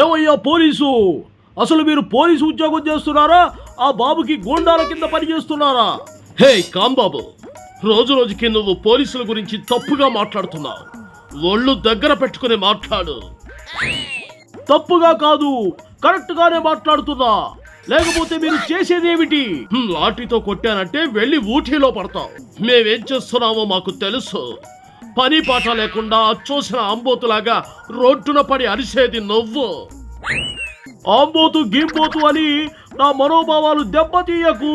ఏమయ్యా పోలీసు? అసలు మీరు పోలీసు ఉద్యోగం చేస్తున్నారా? ఆ బాబుకి గోండాల కింద పని చేస్తున్నారా? హే కాంబాబు రోజు రోజుకి నువ్వు పోలీసుల గురించి తప్పుగా మాట్లాడుతున్నావు. ఒళ్ళు దగ్గర పెట్టుకుని మాట్లాడు. తప్పుగా కాదు కరెక్ట్ గానే మాట్లాడుతున్నా. లేకపోతే మీరు చేసేది ఏమిటి? లాఠీతో కొట్టానంటే వెళ్ళి ఊటీలో పడతావు. మేమేం చేస్తున్నామో మాకు తెలుసు. పని పాట లేకుండా చూసిన అంబోతులాగా రోడ్డున పడి అరిసేది నువ్వు. ఆంబోతు గీంబోతు అని నా మనోభావాలు దెబ్బతీయకు.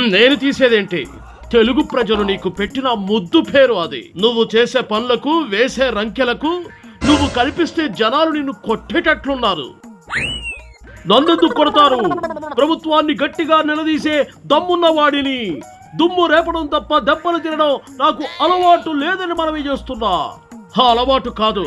నేను తీసేదేంటి? తెలుగు ప్రజలు నీకు పెట్టిన ముద్దు పేరు అది. నువ్వు చేసే పనులకు వేసే రంకెలకు నువ్వు కల్పిస్తే జనాలు నిన్ను కొట్టేటట్లున్నారు. నన్నెందుకు కొడతారు? ప్రభుత్వాన్ని గట్టిగా నిలదీసే దమ్మున్న వాడిని దుమ్ము రేపడం తప్ప దెబ్బలు తినడం నాకు అలవాటు లేదని మనవి చేస్తున్నా. ఆ అలవాటు కాదు.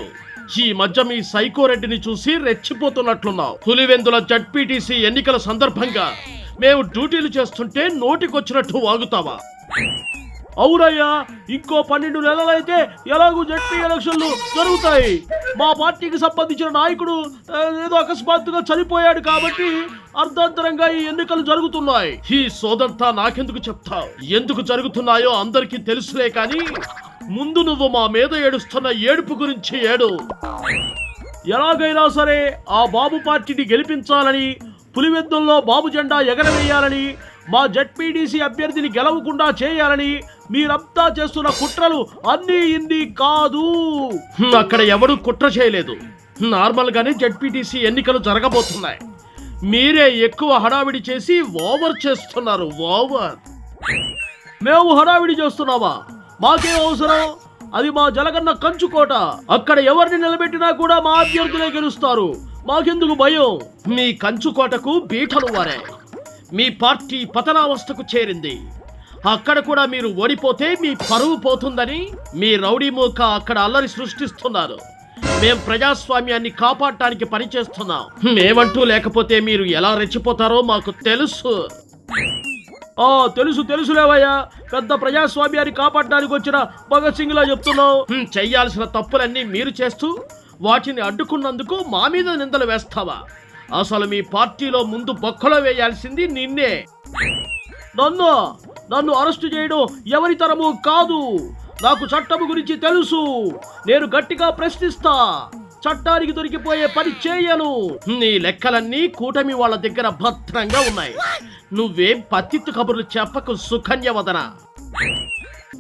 ఈ మధ్య మీ సైకో రెడ్డిని చూసి రెచ్చిపోతున్నట్లున్నావు. పులివెందుల జడ్పీటీసీ ఎన్నికల సందర్భంగా మేము డ్యూటీలు చేస్తుంటే నోటికొచ్చినట్టు వాగుతావా? అవునయ్యా ఇంకో పన్నెండు నెలలైతే ఎలాగూ జడ్పీ ఎలక్షన్లు జరుగుతాయి. మా పార్టీకి సంబంధించిన నాయకుడు ఏదో అకస్మాత్తుగా చనిపోయాడు కాబట్టి అర్ధాంతరంగా ఈ ఎన్నికలు జరుగుతున్నాయి. ఈ సోదంతా నాకెందుకు చెప్తావు? ఎందుకు జరుగుతున్నాయో అందరికీ తెలుసులే కానీ ముందు నువ్వు మా మీద ఏడుస్తున్న ఏడుపు గురించి ఏడు. ఎలాగైనా సరే ఆ బాబు పార్టీని గెలిపించాలని పులివెద్దుల్లో బాబు జెండా ఎగరవేయాలని మా జడ్పీడీసీ అభ్యర్థిని గెలవకుండా చేయాలని మీరంతా చేస్తున్న కుట్రలు అన్నీ ఇన్ని కాదు. అక్కడ ఎవడు కుట్ర చేయలేదు. నార్మల్ గానే జడ్పీటీసీ ఎన్నికలు జరగబోతున్నాయి. మీరే ఎక్కువ హడావిడి చేసి ఓవర్ చేస్తున్నారు ఓవర్. మేము హడావిడి చేస్తున్నావా మాకేం అవసరం? అది మా జలగన్న కంచుకోట అక్కడ ఎవరిని నిలబెట్టినా కూడా మా అభ్యర్థులే గెలుస్తారు. మాకెందుకు భయం? మీ కంచుకోటకు బీటలు వారే. మీ పార్టీ పతనావస్థకు చేరింది. అక్కడ కూడా మీరు ఓడిపోతే మీ పరువు పోతుందని మీ రౌడీ మూక అక్కడ అల్లరి సృష్టిస్తున్నారు. మేం ప్రజాస్వామ్యాన్ని కాపాడటానికి పనిచేస్తున్నాం. మేమంటూ లేకపోతే మీరు ఎలా రెచ్చిపోతారో మాకు తెలుసు. ఆ తెలుసు తెలుసులేవయ్యా పెద్ద ప్రజాస్వామ్యాన్ని కాపాడడానికి వచ్చిన భగత్ సింగ్ లా చెప్తున్నావు చేయాల్సిన చెయ్యాల్సిన తప్పులన్నీ మీరు చేస్తూ వాటిని అడ్డుకున్నందుకు మా మీద నిందలు వేస్తావా? అసలు మీ పార్టీలో ముందు బొక్కలో వేయాల్సింది నిన్నే. నన్ను నన్ను అరెస్టు చేయడం ఎవరి తరము కాదు. నాకు చట్టము గురించి తెలుసు. నేను గట్టిగా ప్రశ్నిస్తా. చట్టానికి దొరికిపోయే పని చేయను. నీ లెక్కలన్నీ కూటమి వాళ్ళ దగ్గర భద్రంగా ఉన్నాయి. నువ్వేం పత్తిత్తు కబుర్లు చెప్పకు సుకన్య వదన?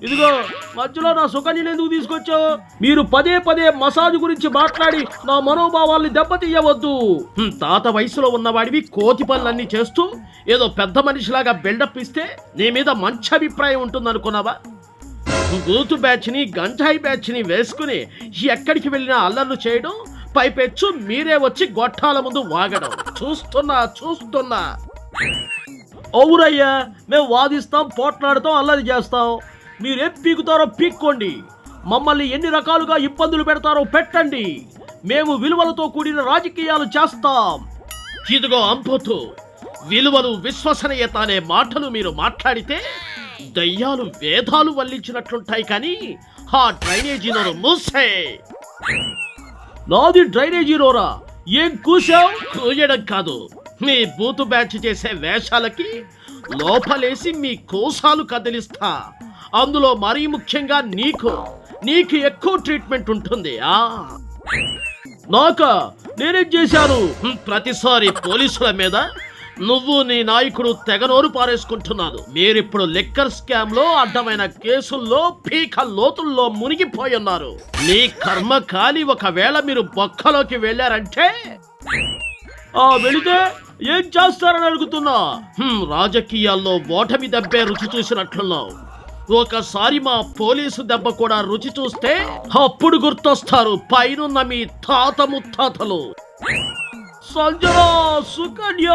ఇదిగో మధ్యలో నా సుకన్యను ఎందుకు తీసుకొచ్చావు? మీరు పదే పదే మసాజ్ గురించి మాట్లాడి నా మనోభావాల్ని దెబ్బతీయవద్దు. హ్మ్, తాత వయసులో ఉన్నవాడివి కోతి పనులన్నీ చేస్తూ ఏదో పెద్ద మనిషిలాగా బిల్డప్ ఇస్తే నీ మీద మంచి అభిప్రాయం ఉంటుందనుకున్నావా? గూతు బ్యాచ్ని గంజాయి బ్యాచ్ని వేసుకుని ఎక్కడికి వెళ్ళినా అల్లర్లు చేయడం పైపెచ్చు మీరే వచ్చి గొట్టాల ముందు వాగడం. చూస్తున్నా చూస్తున్నా. అవురయ్యా మేము వాదిస్తాం పోట్లాడతాం అల్లరి చేస్తాం. మీరేం పీకుతారో పీక్కోండి. మమ్మల్ని ఎన్ని రకాలుగా ఇబ్బందులు పెడతారో పెట్టండి. మేము విలువలతో కూడిన రాజకీయాలు చేస్తాం. ఇదిగో అంపోతు విలువలు విశ్వసనీయత అనే మాటలు మీరు మాట్లాడితే దయ్యాలు వేదాలు వల్లించినట్లుంటాయి కానీ ఆ డ్రైనేజీ నోరు మూసే. నాది డ్రైనేజీ రోరా ఏం కూసావు కూయడం కాదు. మీ బూతు బ్యాచ్ చేసే వేషాలకి లోపలేసి మీ కోసాలు కదిలిస్తా. అందులో మరీ ముఖ్యంగా నీకు నీకు ఎక్కువ ట్రీట్మెంట్ ఉంటుంది ఆ? నాక నేనేం చేశాను? ప్రతిసారి పోలీసుల మీద నువ్వు నీ నాయకుడు తెగనోరు పారేసుకుంటున్నాను. మీరిప్పుడు లిక్కర్ స్కామ్లో అడ్డమైన కేసుల్లో పీక లోతుల్లో మునిగిపోయి ఉన్నారు నీ కర్మ కాలి ఒకవేళ మీరు బొక్కలోకి వెళ్ళారంటే ఆ వెళితే ఏం చేస్తారని అడుగుతున్నా. రాజకీయాల్లో ఓటమి దెబ్బే రుచి చూసినట్లున్నావు. ఒకసారి మా పోలీసు దెబ్బ కూడా రుచి చూస్తే అప్పుడు గుర్తొస్తారు పైనున్న మీ తాత ముత్తాతలు. సంజన సుకన్య!